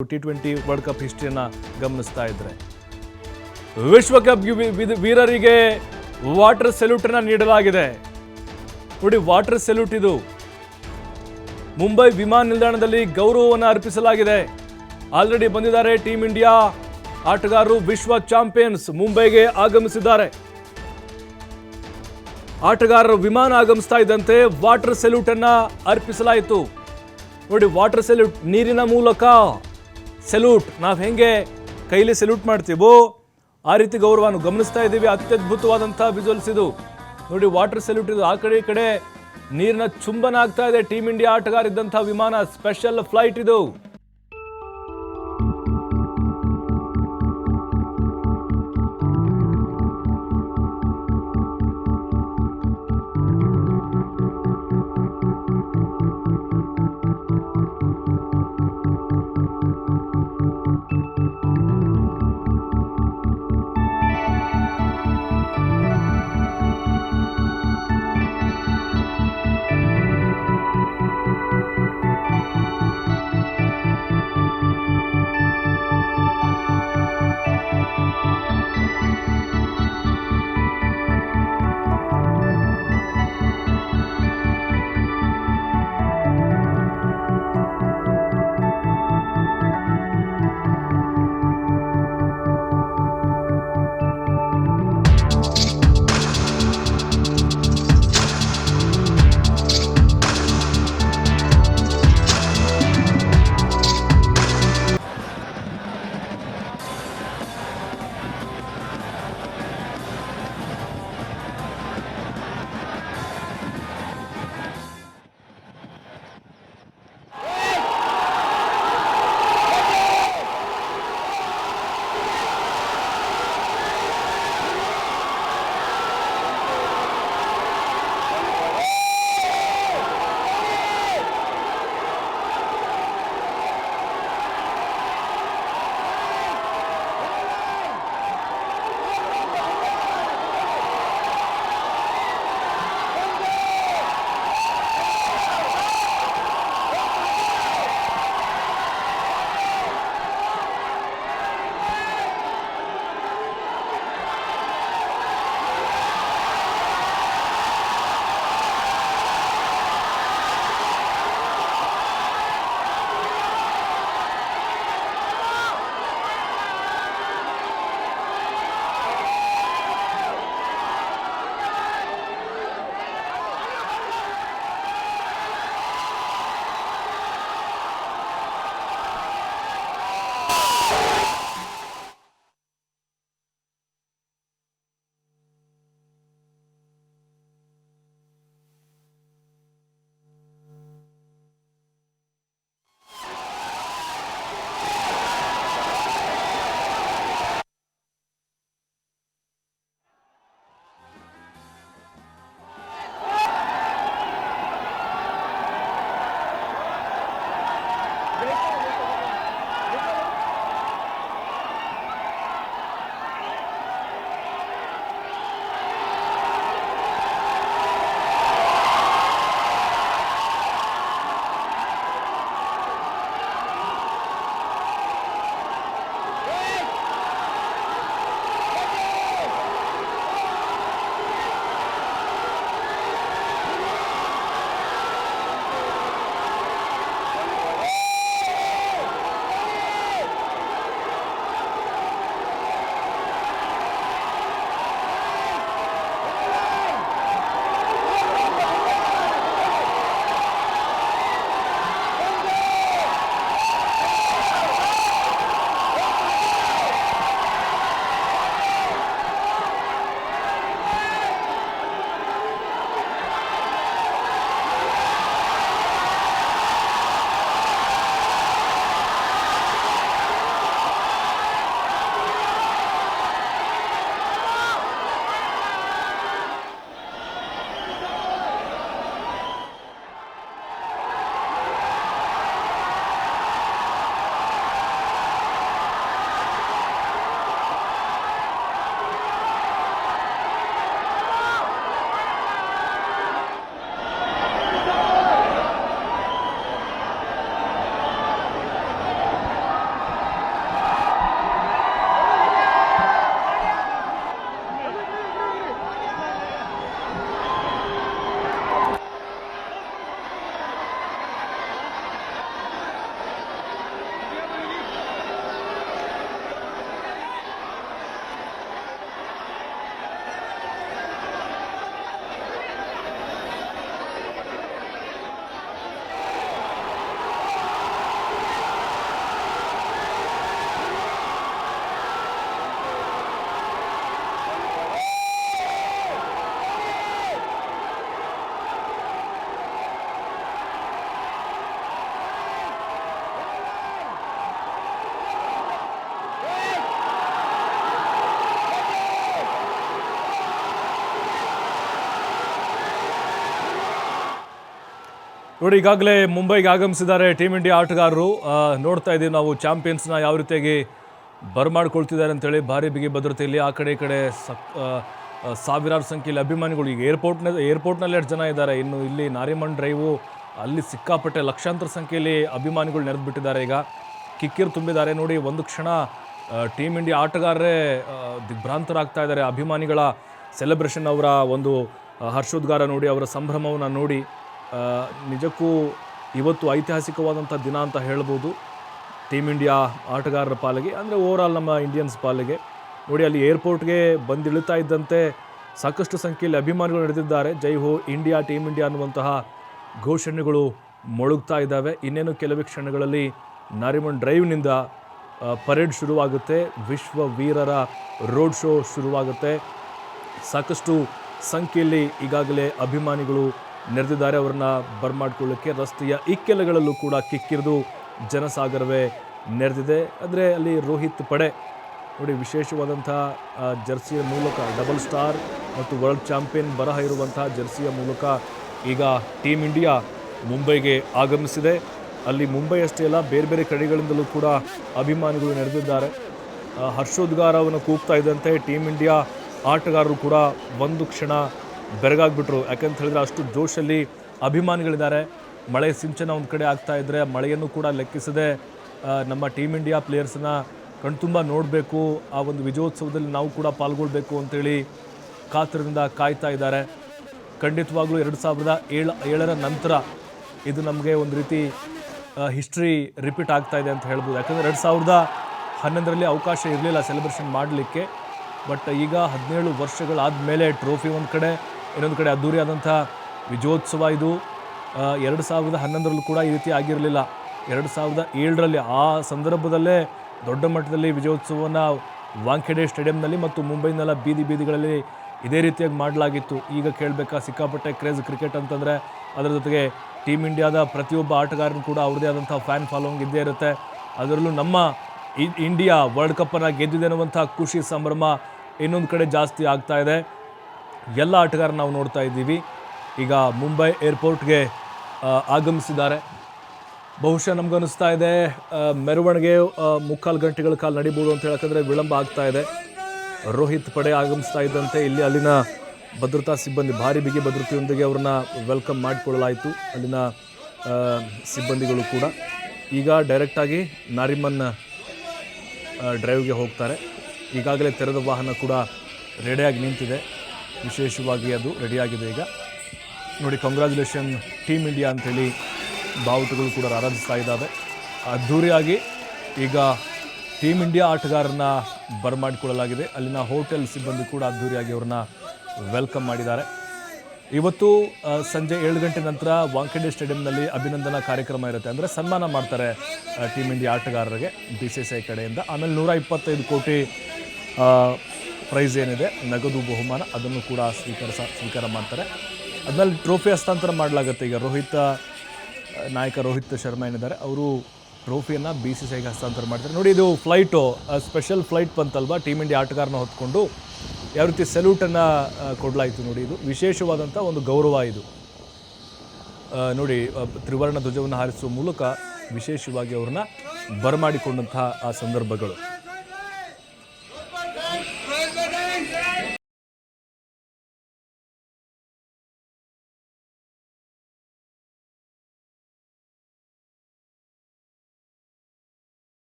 T twenty world cup ಹಿಸ್ಟ್ರಿಯನ್ನು ಗಮನಿಸ್ತಾ ಇದ್ರೆ. ವಿಶ್ವಕಪ್ ವೀರರಿಗೆ ವಾಟರ್ ಸೆಲ್ಯೂಟ್ ಅನ್ನ ನೀಡಲಾಗಿದೆ. ನೋಡಿ ವಾಟರ್ ಸೆಲ್ಯೂಟ್ ಇದು. ಮುಂಬೈ ವಿಮಾನ ನಿಲ್ದಾಣದಲ್ಲಿ ಗೌರವವನ್ನು ಅರ್ಪಿಸಲಾಗಿದೆ. ಆಲ್ರೆಡಿ ಬಂದಿದ್ದಾರೆ ಟೀಮ್ ಇಂಡಿಯಾ ಆಟಗಾರರು ವಿಶ್ವ ಚಾಂಪಿಯನ್ಸ್ ಮುಂಬೈಗೆ ಆಗಮಿಸಿದ್ದಾರೆ. ಆಟಗಾರರು ವಿಮಾನ ಆಗಮಿಸ್ತಾ ಇದ್ದಂತೆ ವಾಟರ್ ಸೆಲ್ಯೂಟ್ ಅನ್ನ ಅರ್ಪಿಸಲಾಯಿತು. ನೋಡಿ ವಾಟರ್ ಸೆಲ್ಯೂಟ್ ನೀರಿನ ಮೂಲಕ ಸೆಲ್ಯೂಟ್ ನಾವು ಹೆಂಗೆ ಕೈಲಿ ಸೆಲ್ಯೂಟ್ ಮಾಡ್ತೀವೋ, ಆ ರೀತಿ ಗೌರವನು ಗಮನಿಸ್ತಾ ಇದ್ದೀವಿ. ಅತ್ಯದ್ಭುತವಾದಂಥ ವಿಜುವಲ್ಸ್ ಇದು. ನೋಡಿ ವಾಟರ್ ಸೆಲ್ಯೂಟ್ ಇದು. ಆ ಕಡೆ ಈ ಕಡೆ ನೀರಿನ ಚುಂಬನ ಆಗ್ತಾ ಇದೆ. ಟೀಮ್ ಇಂಡಿಯಾ ಆಟಗಾರ ಇದ್ದಂಥ ವಿಮಾನ ಸ್ಪೆಷಲ್ ಫ್ಲೈಟ್ ಇದು. Great. ನೋಡಿ, ಈಗಾಗಲೇ ಮುಂಬೈಗೆ ಆಗಮಿಸಿದ್ದಾರೆ ಟೀಮ್ ಇಂಡಿಯಾ ಆಟಗಾರರು. ನೋಡ್ತಾ ಇದ್ದೀವಿ ನಾವು ಚಾಂಪಿಯನ್ಸ್ನ ಯಾವ ರೀತಿಯಾಗಿ ಬರಮಾಡ್ಕೊಳ್ತಿದ್ದಾರೆ ಅಂತೇಳಿ, ಭಾರಿ ಬಿಗಿ ಭದ್ರತೆಯಲ್ಲಿ ಆ ಕಡೆ ಈ ಕಡೆ ಸಕ್ ಸಾವಿರಾರು ಸಂಖ್ಯೆಯಲ್ಲಿ ಅಭಿಮಾನಿಗಳು ಈಗ ಏರ್ಪೋರ್ಟ್ನ ಏರ್ಪೋರ್ಟ್ನಲ್ಲಿ ಎಷ್ಟು ಜನ ಇದ್ದಾರೆ. ಇನ್ನು ಇಲ್ಲಿ ನಾರಿಮನ್ ಡ್ರೈವು ಅಲ್ಲಿ ಸಿಕ್ಕಾಪಟ್ಟೆ ಲಕ್ಷಾಂತರ ಸಂಖ್ಯೆಯಲ್ಲಿ ಅಭಿಮಾನಿಗಳು ನೆರೆದು ಬಿಟ್ಟಿದ್ದಾರೆ ಈಗ. ಕಿಕ್ಕಿರು ತುಂಬಿದ್ದಾರೆ. ನೋಡಿ, ಒಂದು ಕ್ಷಣ ಟೀಮ್ ಇಂಡಿಯಾ ಆಟಗಾರರೇ ದಿಗ್ಭ್ರಾಂತರಾಗ್ತಾ ಇದ್ದಾರೆ. ಅಭಿಮಾನಿಗಳ ಸೆಲೆಬ್ರೇಷನ್ ಅವರ ಒಂದು ಹರ್ಷೋದ್ಗಾರ ನೋಡಿ, ಅವರ ಸಂಭ್ರಮವನ್ನು ನೋಡಿ. ನಿಜಕ್ಕೂ ಇವತ್ತು ಐತಿಹಾಸಿಕವಾದಂಥ ದಿನ ಅಂತ ಹೇಳ್ಬೋದು. ಟೀಮ್ ಇಂಡಿಯಾ ಆಟಗಾರರ ಪಾಲಿಗೆ, ಅಂದರೆ ಓವರಾಲ್ ನಮ್ಮ ಇಂಡಿಯನ್ಸ್ ಪಾಲಿಗೆ. ನೋಡಿ, ಅಲ್ಲಿ ಏರ್ಪೋರ್ಟ್ಗೆ ಬಂದು ಇಳಿತಾ ಇದ್ದಂತೆ ಸಾಕಷ್ಟು ಸಂಖ್ಯೆಯಲ್ಲಿ ಅಭಿಮಾನಿಗಳು ನಡೆದಿದ್ದಾರೆ. ಜೈ ಹೋ ಇಂಡಿಯಾ ಟೀಮ್ ಇಂಡಿಯಾ ಅನ್ನುವಂತಹ ಘೋಷಣೆಗಳು ಮೊಳಗ್ತಾ ಇದ್ದಾವೆ. ಇನ್ನೇನು ಕೆಲವೇ ಕ್ಷಣಗಳಲ್ಲಿ ನಾರಿಮನ್ ಡ್ರೈವ್ನಿಂದ ಪರೇಡ್ ಶುರುವಾಗುತ್ತೆ. ವಿಶ್ವ ವೀರರ ರೋಡ್ ಶೋ ಶುರುವಾಗುತ್ತೆ. ಸಾಕಷ್ಟು ಸಂಖ್ಯೆಯಲ್ಲಿ ಈಗಾಗಲೇ ಅಭಿಮಾನಿಗಳು ನೆರೆದಿದ್ದಾರೆ ಅವರನ್ನ ಬರ್ಮಾಡ್ಕೊಳ್ಳೋಕ್ಕೆ ರಸ್ತೆಯ ಇಕ್ಕೆಲೆಗಳಲ್ಲೂ ಕೂಡ ಕಿಕ್ಕಿರಿದು ಜನಸಾಗರವೇ ನೆರೆದಿದೆ. ಅಂದರೆ ಅಲ್ಲಿ ರೋಹಿತ್ ಪಡೆ ನೋಡಿ ವಿಶೇಷವಾದಂಥ ಜರ್ಸಿಯ ಮೂಲಕ ಡಬಲ್ ಸ್ಟಾರ್ ಮತ್ತು ವರ್ಲ್ಡ್ ಚಾಂಪಿಯನ್ ಬರಹ ಇರುವಂತಹ ಜರ್ಸಿಯ ಮೂಲಕ ಈಗ ಟೀಮ್ ಇಂಡಿಯಾ ಮುಂಬೈಗೆ ಆಗಮಿಸಿದೆ. ಅಲ್ಲಿ ಮುಂಬೈ ಅಷ್ಟೇ ಅಲ್ಲ ಬೇರೆ ಬೇರೆ ಕಡೆಗಳಿಂದಲೂ ಕೂಡ ಅಭಿಮಾನಿಗಳು ನೆರೆದಿದ್ದಾರೆ. ಆ, ಹರ್ಷೋದ್ಗಾರವನ್ನು ಕೂಗ್ತಾ ಇದ್ದಂತೆ ಟೀಮ್ ಇಂಡಿಯಾ ಆಟಗಾರರು ಕೂಡ ಒಂದು ಕ್ಷಣ ಬೆರಗಾಗ್ಬಿಟ್ರು. ಯಾಕಂತ ಹೇಳಿದ್ರೆ ಅಷ್ಟು ಜೋಶಲ್ಲಿ ಅಭಿಮಾನಿಗಳಿದ್ದಾರೆ. ಮಳೆ ಸಿಂಚನ ಒಂದು ಕಡೆ ಆಗ್ತಾ ಇದ್ದರೆ ಮಳೆಯನ್ನು ಕೂಡ ಲೆಕ್ಕಿಸದೆ ನಮ್ಮ ಟೀಮ್ ಇಂಡಿಯಾ ಪ್ಲೇಯರ್ಸನ್ನ ಕಣ್ತುಂಬ ನೋಡಬೇಕು. ಆ ಒಂದು ವಿಜಯೋತ್ಸವದಲ್ಲಿ ನಾವು ಕೂಡ ಪಾಲ್ಗೊಳ್ಬೇಕು ಅಂತೇಳಿ ಕಾತರದಿಂದ ಕಾಯ್ತಾ ಇದ್ದಾರೆ. ಖಂಡಿತವಾಗ್ಲೂ ಎರಡು ಸಾವಿರದ ಏಳು, ಏಳರ ನಂತರ ಇದು ನಮಗೆ ಒಂದು ರೀತಿ ಹಿಸ್ಟ್ರಿ ರಿಪೀಟ್ ಆಗ್ತಾ ಇದೆ ಅಂತ ಹೇಳ್ಬೋದು. ಯಾಕಂದರೆ ಎರಡು ಸಾವಿರದ ಹನ್ನೊಂದರಲ್ಲಿ ಅವಕಾಶ ಇರಲಿಲ್ಲ ಸೆಲೆಬ್ರೇಷನ್ ಮಾಡಲಿಕ್ಕೆ. ಬಟ್ ಈಗ ಹದಿನೇಳು ವರ್ಷಗಳಾದ ಮೇಲೆ ಟ್ರೋಫಿ ಒಂದು ಕಡೆ. ಇನ್ನೊಂದು ಕಡೆ ಅದ್ದೂರಿಯಾದಂಥ ವಿಜಯೋತ್ಸವ ಇದು. ಎರಡು ಸಾವಿರದ ಹನ್ನೊಂದರಲ್ಲೂ ಕೂಡ ಈ ರೀತಿ ಆಗಿರಲಿಲ್ಲ. ಎರಡು ಸಾವಿರದ ಏಳರಲ್ಲಿ ಆ ಸಂದರ್ಭದಲ್ಲೇ ದೊಡ್ಡ ಮಟ್ಟದಲ್ಲಿ ವಿಜಯೋತ್ಸವವನ್ನು ವಾಂಖೆಡೆ ಸ್ಟೇಡಿಯಂನಲ್ಲಿ ಮತ್ತು ಮುಂಬೈನೆಲ್ಲ ಬೀದಿ ಬೀದಿಗಳಲ್ಲಿ ಇದೇ ರೀತಿಯಾಗಿ ಮಾಡಲಾಗಿತ್ತು. ಈಗ ಕೇಳಬೇಕಾ, ಸಿಕ್ಕಾಪಟ್ಟೆ ಕ್ರೇಜ್ ಕ್ರಿಕೆಟ್ ಅಂತಂದರೆ ಅದರ ಜೊತೆಗೆ ಟೀಮ್ ಇಂಡಿಯಾದ ಪ್ರತಿಯೊಬ್ಬ ಆಟಗಾರನು ಕೂಡ ಅವ್ರದ್ದೇ ಆದಂಥ ಫ್ಯಾನ್ ಫಾಲೋಯಿಂಗ್ ಇದ್ದೇ ಇರುತ್ತೆ. ಅದರಲ್ಲೂ ನಮ್ಮ ಇಂಡಿಯಾ ವರ್ಲ್ಡ್ ಕಪ್ಪನ್ನು ಗೆದ್ದಿದೆ ಅನ್ನುವಂಥ ಖುಷಿ ಸಂಭ್ರಮ ಇನ್ನೊಂದು ಕಡೆ ಜಾಸ್ತಿ ಆಗ್ತಾ ಇದೆ. ಎಲ್ಲ ಆಟಗಾರ ನಾವು ನೋಡ್ತಾ ಇದ್ದೀವಿ. ಈಗ ಮುಂಬೈ ಏರ್ಪೋರ್ಟ್ಗೆ ಆಗಮಿಸಿದ್ದಾರೆ. ಬಹುಶಃ ನಮ್ಗನ್ನಿಸ್ತಾ ಇದೆ ಮೆರವಣಿಗೆ ಮುಕ್ಕಾಲು ಗಂಟೆಗಳ ಕಾಲ ನಡಿಬೋದು ಅಂತ ಹೇಳಕಂದ್ರೆ ವಿಳಂಬ ಆಗ್ತಾ ಇದೆ. ರೋಹಿತ್ ಪಡೆ ಆಗಮಿಸ್ತಾ ಇದ್ದಂತೆ ಇಲ್ಲಿ ಅಲ್ಲಿನ ಭದ್ರತಾ ಸಿಬ್ಬಂದಿ, ಭಾರಿ ಬಿಗಿ ಭದ್ರತೆಯೊಂದಿಗೆ ಅವ್ರನ್ನ ವೆಲ್ಕಮ್ ಮಾಡಿಕೊಳ್ಳಲಾಯಿತು. ಅಲ್ಲಿನ ಸಿಬ್ಬಂದಿಗಳು ಕೂಡ. ಈಗ ಡೈರೆಕ್ಟಾಗಿ ನಾರಿಮನ್ ಡ್ರೈವ್ಗೆ ಹೋಗ್ತಾರೆ. ಈಗಾಗಲೇ ತೆರೆದ ವಾಹನ ಕೂಡ ರೆಡಿಯಾಗಿ ನಿಂತಿದೆ. ವಿಶೇಷವಾಗಿ ಅದು ರೆಡಿಯಾಗಿದೆ ಈಗ. ನೋಡಿ ಕಂಗ್ರ್ಯಾಚುಲೇಷನ್ ಟೀಮ್ ಇಂಡಿಯಾ ಅಂಥೇಳಿ ಬಾವುಟಗಳು ಕೂಡ ಆರಾಧಿಸ್ತಾ ಇದ್ದಾವೆ. ಅದ್ಧೂರಿಯಾಗಿ ಈಗ ಟೀಮ್ ಇಂಡಿಯಾ ಆಟಗಾರರನ್ನ ಬರಮಾಡಿಕೊಳ್ಳಲಾಗಿದೆ. ಅಲ್ಲಿನ ಹೋಟೆಲ್ ಸಿಬ್ಬಂದಿ ಕೂಡ ಅದ್ಧೂರಿಯಾಗಿ ಅವ್ರನ್ನ ವೆಲ್ಕಮ್ ಮಾಡಿದ್ದಾರೆ. ಇವತ್ತು ಸಂಜೆ ಏಳು ಗಂಟೆ ನಂತರ ವಾಂಖೆಡೆ ಸ್ಟೇಡಿಯಂನಲ್ಲಿ ಅಭಿನಂದನಾ ಕಾರ್ಯಕ್ರಮ ಇರುತ್ತೆ. ಅಂದರೆ ಸನ್ಮಾನ ಮಾಡ್ತಾರೆ ಟೀಮ್ ಇಂಡಿಯಾ ಆಟಗಾರರಿಗೆ ಬಿ ಸಿ ಸಿ ಐ ಕಡೆಯಿಂದ. ಆಮೇಲೆ ನೂರ ಇಪ್ಪತ್ತೈದು ಕೋಟಿ ಪ್ರೈಸ್ ಏನಿದೆ, ನಗದು ಬಹುಮಾನ ಅದನ್ನು ಕೂಡ ಸ್ವೀಕರಿಸ, ಸ್ವೀಕಾರ ಮಾಡ್ತಾರೆ. ಅದ್ಮೇಲೆ ಟ್ರೋಫಿ ಹಸ್ತಾಂತರ ಮಾಡಲಾಗುತ್ತೆ. ಈಗ ರೋಹಿತ್, ನಾಯಕ ರೋಹಿತ್ ಶರ್ಮಾ ಏನಿದ್ದಾರೆ, ಅವರು ಟ್ರೋಫಿಯನ್ನು ಬಿ ಸಿ ಸಿ ಐಗೆ ಹಸ್ತಾಂತರ ಮಾಡ್ತಾರೆ. ನೋಡಿ, ಇದು ಫ್ಲೈಟು ಸ್ಪೆಷಲ್ ಫ್ಲೈಟ್ ಬಂತಲ್ವ? ಟೀಮ್ ಇಂಡಿಯಾ ಆಟಗಾರನ ಹೊತ್ಕೊಂಡು ಯಾವ ರೀತಿ ಸೆಲ್ಯೂಟನ್ನು ಕೊಡಲಾಯಿತು ನೋಡಿ ಇದು. ವಿಶೇಷವಾದಂಥ ಒಂದು ಗೌರವ ಇದು. ನೋಡಿ ತ್ರಿವರ್ಣ ಧ್ವಜವನ್ನು ಹಾರಿಸುವ ಮೂಲಕ ವಿಶೇಷವಾಗಿ ಅವ್ರನ್ನ ಬರಮಾಡಿಕೊಂಡಂತಹ ಆ ಸಂದರ್ಭಗಳು.